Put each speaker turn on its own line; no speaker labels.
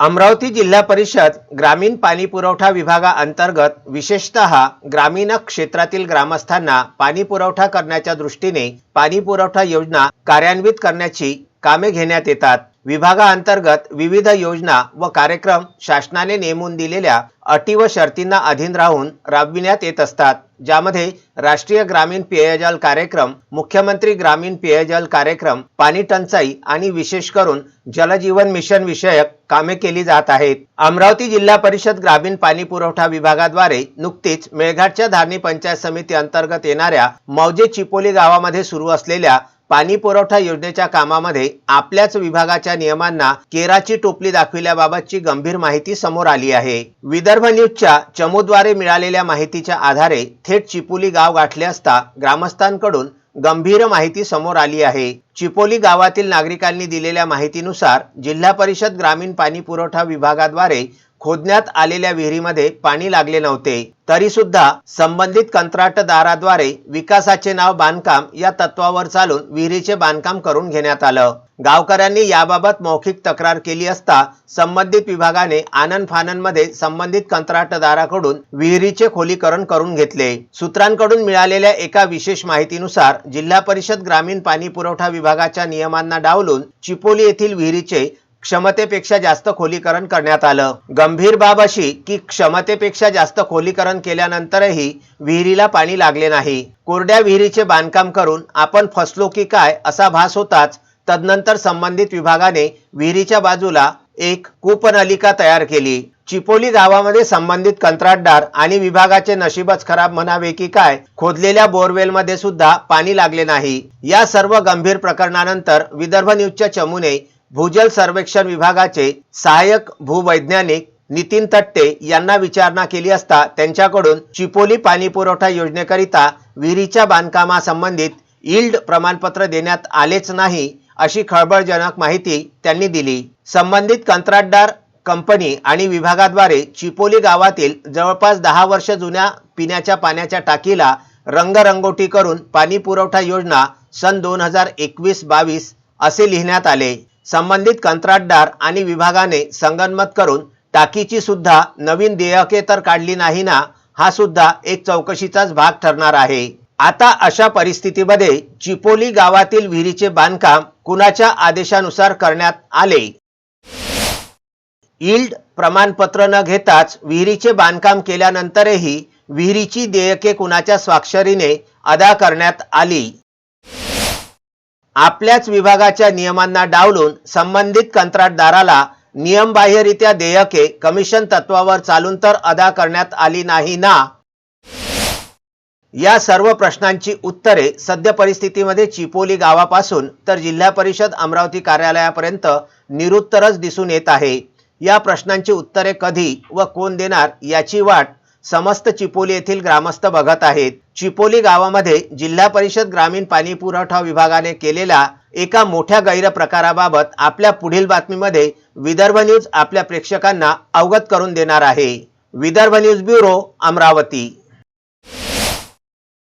अमरावती जिल्हा परिषद ग्रामीण पाणी पुरवठा विभागाअंतर्गत विशेषतः ग्रामीण क्षेत्रातील ग्रामस्थांना पाणी पुरवठा करण्याच्या दृष्टीने पाणी पुरवठा योजना कार्यान्वित करण्याची कामे घेण्यात येतात. विभागाअंतर्गत विविध योजना व कार्यक्रम शासनाने नेमून दिलेल्या अटी व शर्तींना अधीन राहून राबविण्यात येत असतात. ज्यामध्ये राष्ट्रीय ग्रामीण पेयजल कार्यक्रम मुख्यमंत्री ग्रामीण पेयजल कार्यक्रम पाणी टंचाई आणि विशेष करून जलजीवन मिशन विषयक कामे केली जात आहेत. अमरावती जिल्हा परिषद ग्रामीण पाणी पुरवठा विभागाद्वारे नुकतीच मेळघाटच्या धारणी पंचायत समिती अंतर्गत येणाऱ्या मौजे चिपोली गावामध्ये सुरू असलेल्या पाणी पुरवठा योजनेच्या कामामध्ये आपल्याच विभागाच्या नियमांना केराची टोपली दाखविल्याबाबतची गंभीर माहिती समोर आली आहे. विदर्भ न्यूजच्या चमूद्वारे मिळालेल्या माहितीच्या आधारे थेट चिपोली गाव गाठले असता ग्रामस्थांकडून गंभीर माहिती समोर आली आहे. चिपोली गावातील नागरिकांनी दिलेल्या माहितीनुसार जिल्हा परिषद ग्रामीण पाणी पुरवठा विभागाद्वारे खोदण्यात आलेल्या विहिरीमध्ये पाणी लागले नव्हते. तरी सुद्धा संबंधित कंत्राटदाराद्वारे विकासाचे नाव बांधकाम या तत्वावर चालून विहिरीचे बांधकाम करून घेण्यात आलं. गावकऱ्यांनी याबाबत मौखिक तक्रार केली असता संबंधित विभागाने आनंद फाननमध्ये संबंधित कंत्राटदाराकडून विहिरीचे खोलीकरण करून घेतले. सूत्रांकडून मिळालेल्या एका विशेष माहितीनुसार जिल्हा परिषद ग्रामीण पाणी पुरवठा विभागाच्या नियमांना डावलून चिपोली येथील विहिरीचे क्षमतेपेक्षा जास्त खोलीकरण करण्यात आलं. गंभीर बाब अशी की क्षमतेपेक्षा जास्त खोलीकरण केल्यानंतरही विहिरीला पाणी लागले नाही. कोरड्या विहिरीचे बांधकाम करून आपण फसलो की काय असा भास होताच तदनंतर संबंधित विभागाने विहिरीच्या बाजूला एक कूपनलिका तयार केली. चिपोली गावामध्ये संबंधित कंत्राटदार आणि विभागाचे नशीबच खराब म्हणावे की काय खोदलेल्या बोरवेलमध्ये सुद्धा पाणी लागले नाही. या सर्व गंभीर प्रकरणानंतर विदर्भ न्यूजच्या चमूने भूजल सर्वेक्षण विभागाचे सहाय्यक भूवैज्ञानिक नितीन तट्टे यांना विचारणा केली असता त्यांच्याकडून चिपोली पाणी पुरवठा योजनेकरिता विहिरीच्या बांधकामासंबंधित इल्ड प्रमाणपत्र देण्यात आलेच नाही अशी खळबळजनक माहिती त्यांनी दिली. संबंधित कंत्राटदार कंपनी आणि विभागाद्वारे चिपोली गावातील जवळपास दहा वर्ष जुन्या पिण्याच्या पाण्याच्या टाकीला रंगरंगोटी करून पाणी पुरवठा योजना सन दोन हजार एकवीस बावीस असे लिहिण्यात आले. संबंधित कंत्राटदार आणि विभागाने संगनमत करून टाकीची सुद्धा नवीन देयके तर काढली नाही ना हा सुद्धा एक चौकशीचाच भाग ठरणार आहे. आता अशा परिस्थितीमध्ये चिपोली गावातील विहिरीचे बांधकाम कुणाच्या आदेशानुसार करण्यात आले? इल्ड प्रमाणपत्र न घेताच विहिरीचे बांधकाम केल्यानंतरही विहिरीची देयके कुणाच्या स्वाक्षरीने अदा करण्यात आली? आपल्याच विभागाच्या नियमांना डावलून संबंधित कंत्राटदाराला नियमबाह्यरित्या देयके कमिशन तत्वावर चालून तर अदा करण्यात आली नाही ना? या सर्व प्रश्नांची उत्तरे सद्य परिस्थितीमध्ये चिपोली गावापासून तर जिल्हा परिषद अमरावती कार्यालयापर्यंत निरुत्तरच दिसून येत आहे. या प्रश्नांची उत्तरे कधी व कोण देणार याची वाट समस्त चिपोली येथील ग्रामस्थ बघत आहेत. चिपोली गावामध्ये जिल्हा परिषद ग्रामीण पाणी पुरवठा विभागाने केलेला एका मोठ्या गैरप्रकाराबाबत आपल्या पुढील बातमीमध्ये विदर्भ न्यूज आपल्या प्रेक्षकांना अवगत करून देणार आहे. Vidarbha news bureau Amravati.